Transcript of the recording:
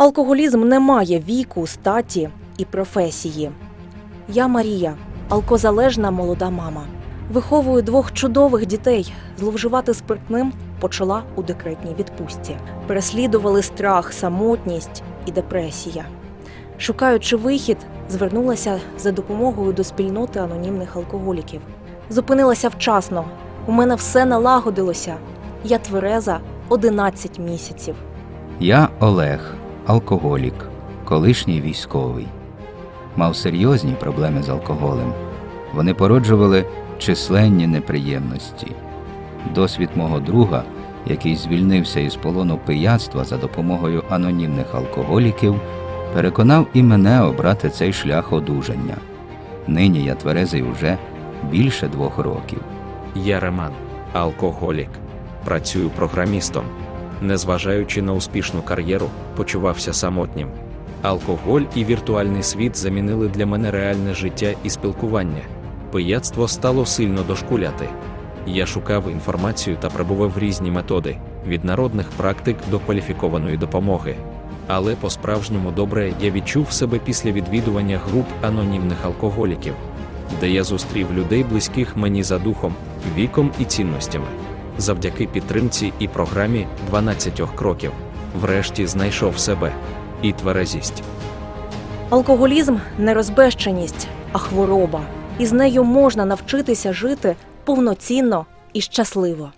Алкоголізм не має віку, статі і професії. Я Марія, алкозалежна молода мама. Виховую двох чудових дітей. Зловживати спиртним почала у декретній відпустці. Переслідували страх, самотність і депресія. Шукаючи вихід, звернулася за допомогою до спільноти анонімних алкоголіків. Зупинилася вчасно. У мене все налагодилося. Я твереза 11 місяців. Я Олег, алкоголік, колишній військовий. Мав серйозні проблеми з алкоголем. Вони породжували численні неприємності. Досвід мого друга, який звільнився із полону пияцтва за допомогою анонімних алкоголіків, переконав і мене обрати цей шлях одужання. Нині я тверезий уже більше двох років. Я Роман, алкоголік. Працюю програмістом. Незважаючи на успішну кар'єру, почувався самотнім. Алкоголь і віртуальний світ замінили для мене реальне життя і спілкування. Пияцтво стало сильно дошкуляти. Я шукав інформацію та пробував різні методи від народних практик до кваліфікованої допомоги. Але по-справжньому добре я відчув себе після відвідування груп анонімних алкоголіків, де я зустрів людей близьких мені за духом, віком і цінностями. Завдяки підтримці і програмі 12 кроків, врешті знайшов себе і тверезість. Алкоголізм не розбещеність, а хвороба. І з нею можна навчитися жити повноцінно і щасливо.